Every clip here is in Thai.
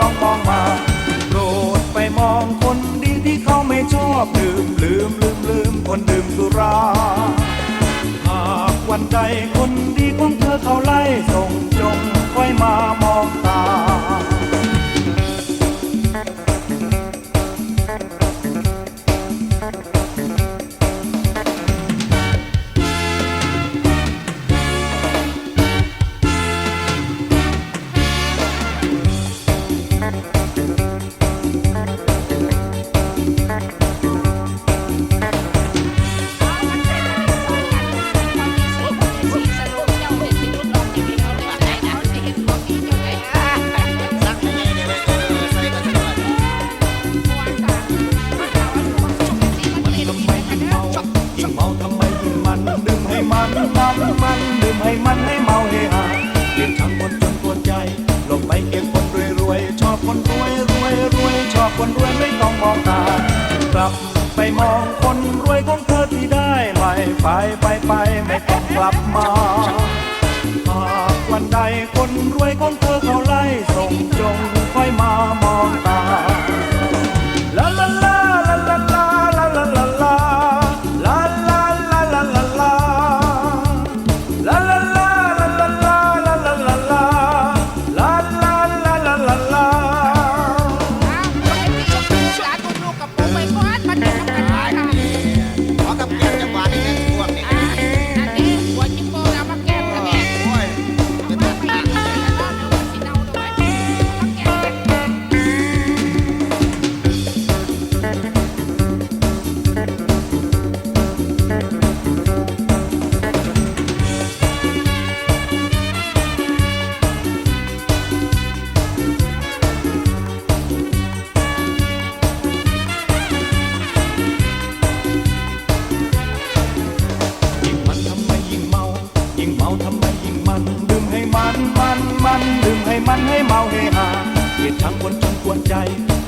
ต้องมองมาโปรดไปมองคนดีที่เขาไม่ชอบดื่มลืมลืมลืมคนดื่มสุราหากวันใดคนดีของเธอเขาไล่ส่งจงค่อยมามองตา ไม่ต้องกลับมาหากวันใดคนรวยของเธอเขาไล่ส่งจงค่อยมามองตา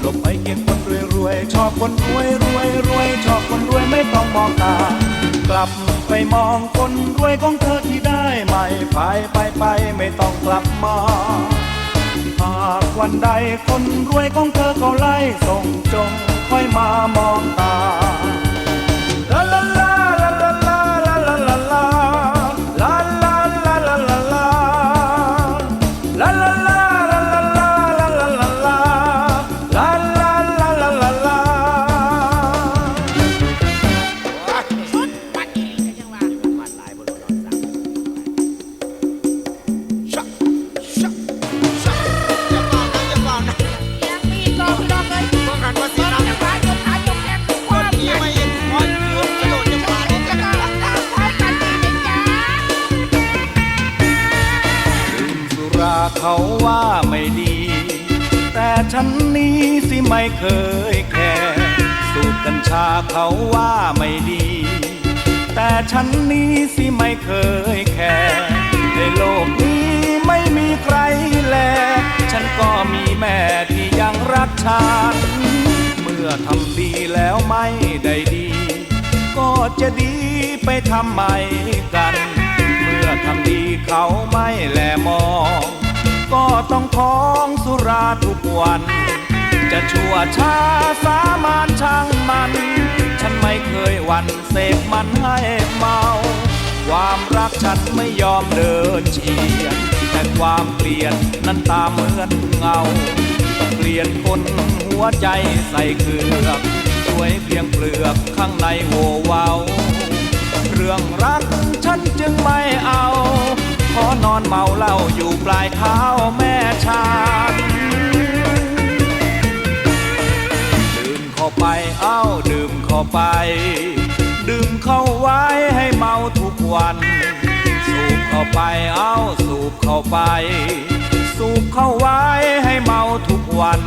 หลบไปเก็บคนรวยรวยชอบคนรวยรวยรวยชอบคนรวยไม่ต้องมองตา กลับไปมองคนรวยของเธอที่ได้ใหม่ไปไปไปไม่ต้องกลับมาหากวันใดคนรวยของเธอเขาไล่ส่งจงค่อยมามองตา ฉัน เมื่อทำดีแล้วไม่ได้ดี ก็จะดีไปทำไมกัน เมื่อทำดีเขาไม่แลมอง ก็ต้องท้องสุราทุกวัน จะชั่วช้าสามานช่างมัน ฉันไม่เคยวันเสพมันให้เมา ความรักฉันไม่ยอมเดินเฉียดแต่ความเกลียดนั้นตามเหมือนเงา เกลียดคนหัวใจใส่เกลือกสวยเพียงเปลือกข้างในโวเวาเรื่องรักฉันจึงไม่เอา ขอนอนเมาเหล้าอยู่ปลายเท้าแม่ชาดื่มเข้าไปเอ้าดื่มเข้าไป ดื่มเข้าไว้ให้เมาทุกวัน สูบเข้าไปเอ้าสูบเข้าไป สูบเข้าไว้ให้เมาทุกวัน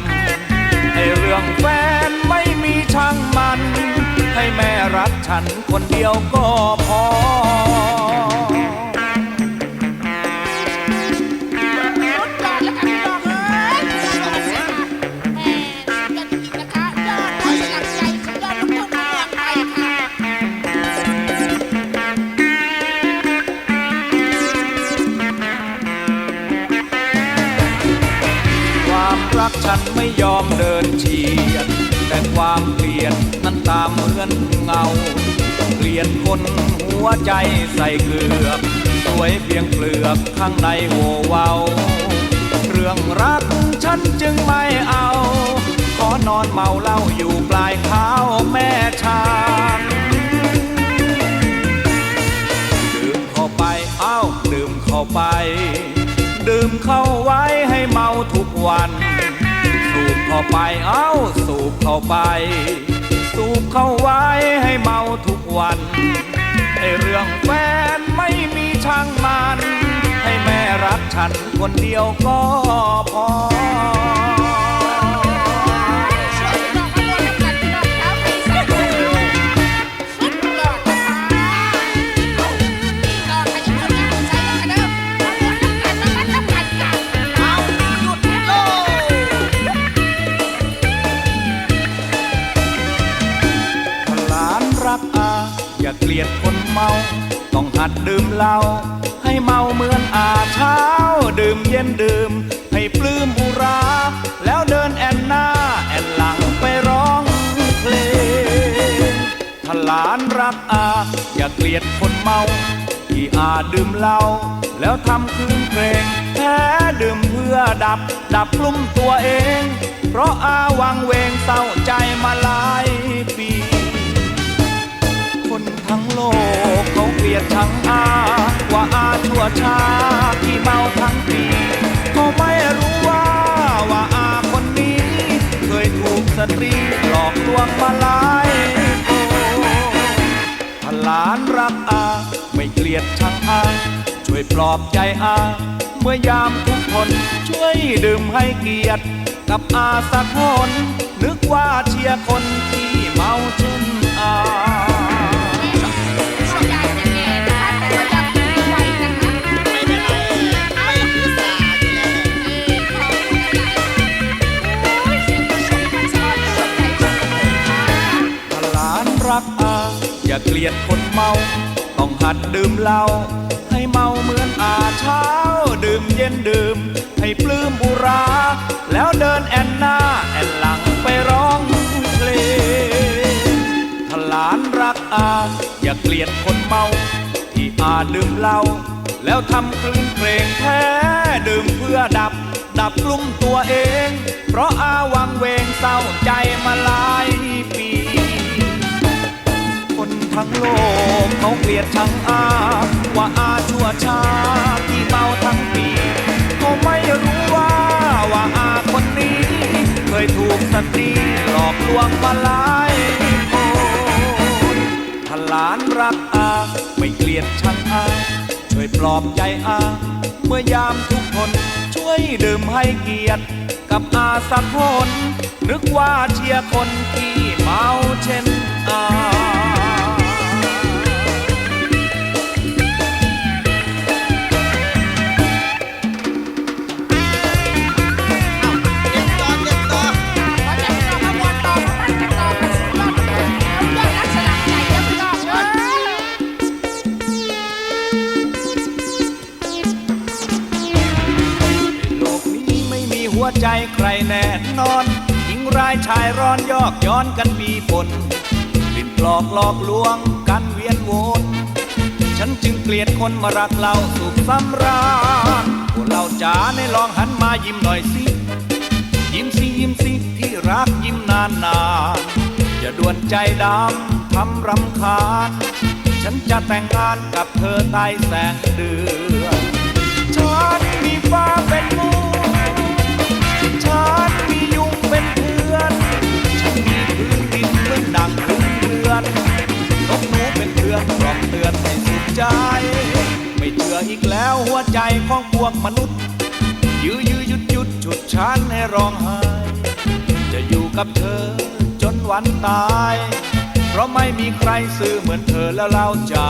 ให้เรื่องแฟนไม่มีช่างมัน ให้แม่รักฉันคนเดียวก็พอ ไม่ยอมเดินเฉียด แต่ความเกลียดนั้นตามเหมือนเงา เกลียดคนหัวใจใส่เกลือกสวยเพียงเปลือกข้างในโหวเวาเรื่องรักฉันจึงไม่เอา ขอนอนเมาเหล้าอยู่ปลายเท้าแม่ช้างดื่มเข้าไปเอ้าดื่มเข้าไป ดื่มเข้าไว้ให้เมาทุกวัน บเข้าไปเอ้าสูบเข้าไป สูบเข้าไว้ให้เมาทุกวันไอเรื่องแฟนไม่มีช่างมัน ให้แม่รักฉันคนเดียวก็พอ หัดดื่มเหล้าให้เมาเหมือนอาเช้า ดื่มเย็นดื่ม ให้ปลื้มอุรา แล้วเดินแอนหน้า แอนหลังไปร้องเพลงถ้าหลานรักอา อย่าเกลียดคนเมาที่อาดื่มเหล้าแล้วทำคืนเพลงแท้ดื่มเพื่อดับ ดับกลุ่มตัวเอง เพราะอาวังเวงเศร้าใจมาหลายปี คนทั้งโลก ลียดชังอาว่าอาชั่วช้าที่เมาทั้งปีเขาไม่รู้ว่าว่าอาคนนี้ เคยถูกสตรีหลอกลวงมาหลายคนถ้หลานรักอา ไม่เกลียดชังอา ช่วยปลอบใจอา เมื่อยามทุกคนช่วยดื่มให้เกียรติ กับอาสักคนนึกว่าเชียร์คนที่เมาเช่นอา อย่าเกลียดคนเมา ต้องหัดดื่มเหล้าให้เมาเหมือนอาเช้า ดื่มเย็นดื่ม ให้ปลื้มอุรา แล้วเดินแอนหน้าแอนหลังไปร้องเพลงถ้าหลานรักอา อย่าเกลียดคนเมา ที่อาดื่มเหล้าแล้วทำคลื่นเพลงแท้ดื่มเพื่อดับ ดับกลุ่มตัวเอง เพราะอาวังเวงเศร้าใจมาหลายปี ทั้งโลกเขาเกลียดชังอา ว่าอาชั่วช้าที่เมาทั้งปีเขาไม่รู้ว่าว่าอาคนนี้ เคยถูกสตรีหลอกลวงมาหลายคนถ้าหลานรักอาไม่เกลียดชังอาช่วยปลอบใจอาเมื่อยามทุกคนช่วยดื่มให้เกียรติกับอาสักคนนึกว่าเชียร์คนที่เมาเช่นอา นอนหญิงร้ายชายร้อนยอกย้อนกันมีปนลิ้นปลอกหลอกลวงกันเวียนวนฉันจึงเกลียดคนมารักเราสุขสำราญพวกเราจ๋าในลองหันมายิ้มหน่อยสิ ยิ้มสิยิ้มสิที่รักยิ้มนานนานๆอย่าด่วนใจดำทำรำคาญ ฉันจะแต่งงานกับเธอใต้แสงเดือน ฉันมีฟ้าเป็นมู อนกล่อมเตือนให้สุขใจ ไม่เชื่ออีกแล้วหัวใจของพวกมนุษย์ ยื้อยื้อยุดยุดฉุดชันให้ร้องไห้ จะอยู่กับเธอจนวันตาย เพราะไม่มีใครซื้อเหมือนเธอแล้วเราจา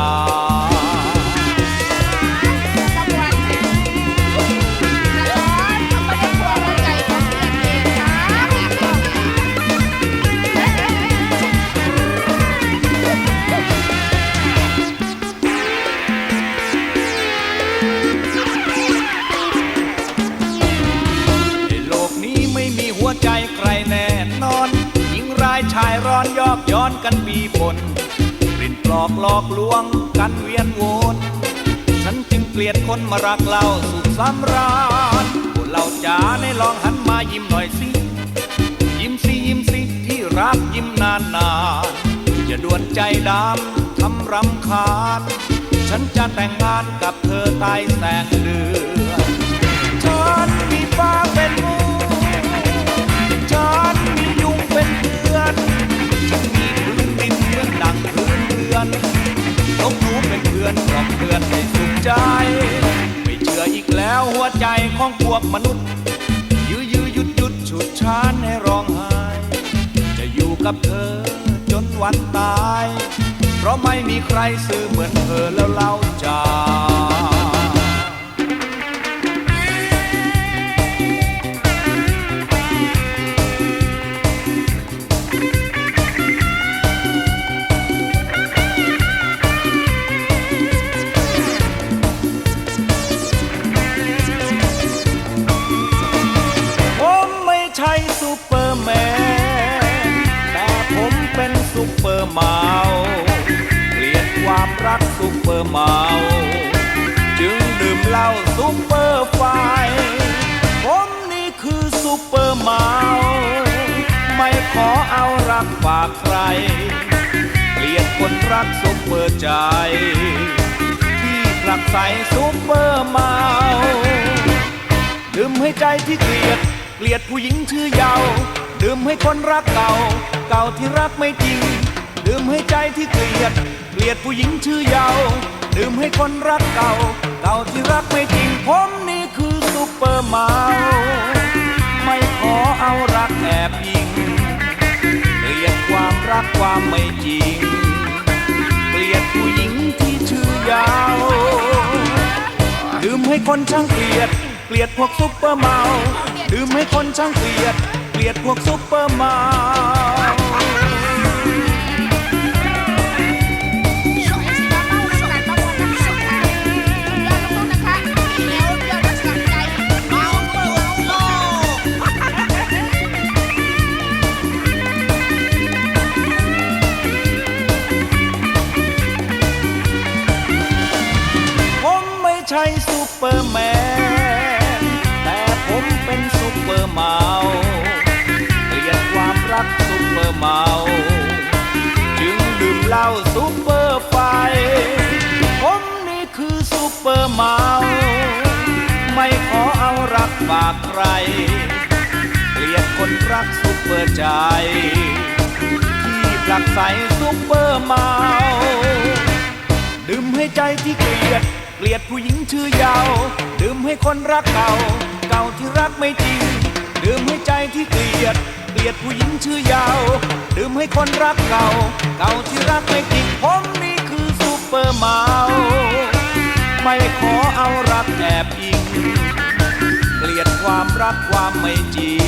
กันเวียนวนฉันจึงเกลียดคนมารักเราสุขสำราญพวกเราจ๋าในลองหันมายิ้มหน่อยสิ ยิ้มสิยิ้มสิที่รักยิ้มนานนานอย่าด่วนใจดำทำรำคาญ ฉันจะแต่งงานกับเธอใต้แสงเดือนฉันมีฟ้าเป็นมูฉันมียุงเป็นเพื่อน ฉันมีพื้นดินเหมือนดังพื้นเรือนนกหนูเพื่ อนกล่อมเพื่อนให้สุขใจ ไม่เชื่ออีกแล้วหัวใจของพวกมนุษย์ ยื้อยื้อหยุดหยุดฉุดชานให้ร้องไห้ จะอยู่กับเธอจนวันตาย เพราะไม่มีใครซื้อเหมือนเธอแล้วเล่าจา เมา จึงดื่มเหล้าซูเปอร์ไฟผมนี่คือซูเปอร์เมา ไม่ขอเอารักฝากใคร เกลียดคนรักซุปเปอร์ใจ ที่ผลักใสซุปเปอร์เมาดื่มให้ใจที่เกลียด เกลียดผู้หญิงชื่อเยาว ดื่มให้คนรักเก่า เก่าที่รักไม่จริง ดื่มให้ใจที่เกลียด เกลียดผู้หญิงชื่อเยาว ดื่มให้คนรักเก่า เก่าที่รักไม่จริงผมนี่คือซุปเปอร์เมาไม่ขอเอารักแอบยิง เกลียดความรักความไม่จริง เกลียดผู้หญิงที่ชื่อยาวดื่มให้คนช่างเกลียด เกลียดพวกซุปเปอร์เมาดื่มให้คนช่างเกลียด เกลียดพวกซุปเปอร์เมา เมาเกลียดความรักซุปเปอร์เมา จึงดื่มเหล้าซุปเปอร์ไฟน์ผมนี่คือซุปเปอร์เมา ไม่ขอเอารักฝากใคร เกลียดคนรักซุปเปอร์ใจ ที่ผลักใสซุปเปอร์เมาดื่มให้ใจที่เกลียด เกลียดผู้หญิงชื่อยาว ดื่มให้คนรักเก่า เก่าที่รักไม่จริง ดื่มให้ใจที่เกลียด เกลียดผู้หญิงชื่อยาว ดื่มให้คนรักเก่า เก่าที่รักไม่จริงผมนี่คือซูเปอร์เมาไม่ขอเอารักแอบอิง เกลียดความรักความไม่จริง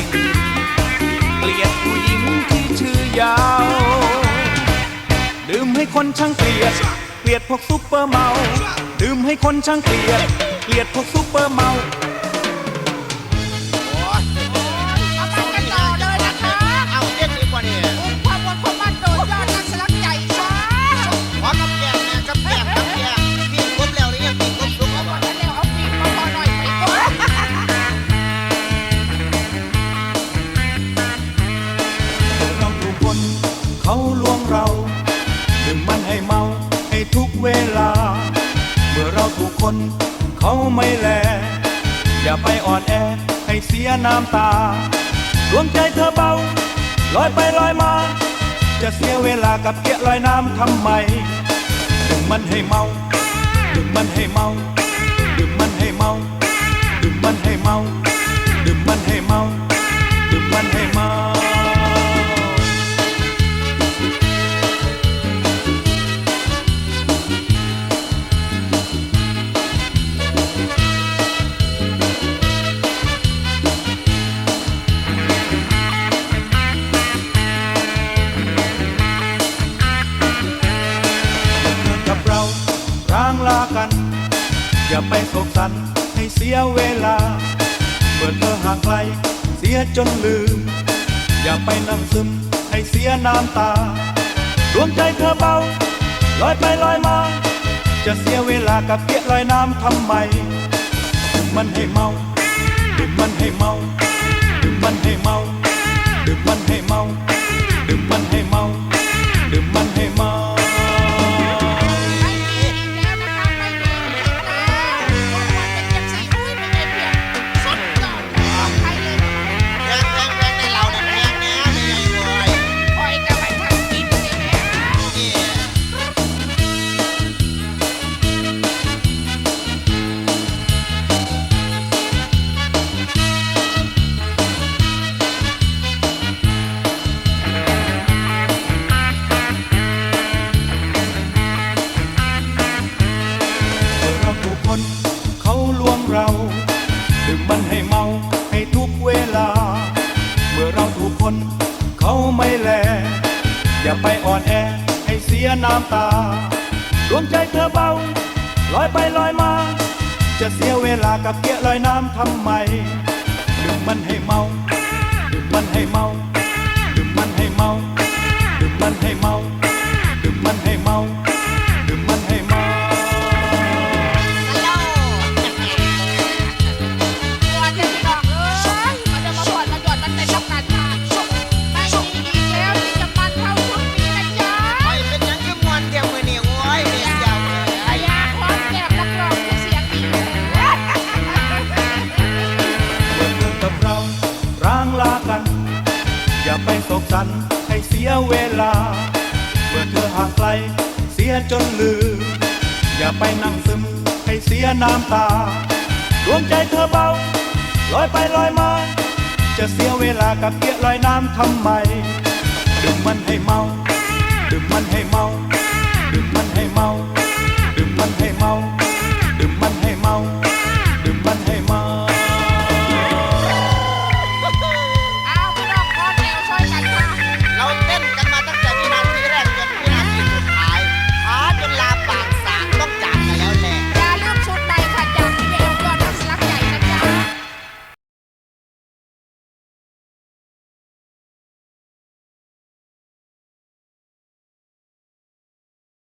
เกลียดผู้หญิงที่ชื่อยาว ดื่มให้คนช่างเกลียด เกลียดพวกซุปเปอร์เมา ดื่มให้คนช่างเกลียด เกลียดพวกซุปเปอร์เมา เวลา เมื่อเราถูกคนเขาไม่แล อย่าไปอ่อนแอให้เสียน้ำตา ดวงใจเธอเบาลอยไปลอยมา จะเสียเวลากับเกียลอยน้ำทำไมดื่มมันให้เมาดื่มมันให้เมาดื่มมันให้เมาดื่มมันให้เมาดื่มมันให้เมาดื่มมันให้ อย่าไปโศกสันให้เสียเวลาเมื่อเธอห่างไกล เสียจนลืม อย่าไปนั่งซึมให้เสียน้ำตา ดวงใจเธอเบา ลอยไปลอยมา จะเสียเวลากับเกียลอยน้ำทำไมดื่มมันให้เมาดื่มมันให้เมาดื่มมันให้เมาดื่มมันให้เมา อย่าไปอ่อนแอให้เสียน้ำตาดวงใจเธอเบาลอยไปลอยมา จะเสียเวลากับเกียลอยน้ำทำไมดื่มมันให้เมาดื่มมันให้เมาดื่มมันให้เมา น้ำตา ดวงใจเธอเบาลอยไปลอยมา จะเสียเวลากับเกียลอยน้ำทำไมเดิมมันให้เมาดื่มมันให้เมา ดื่มมันให้เมา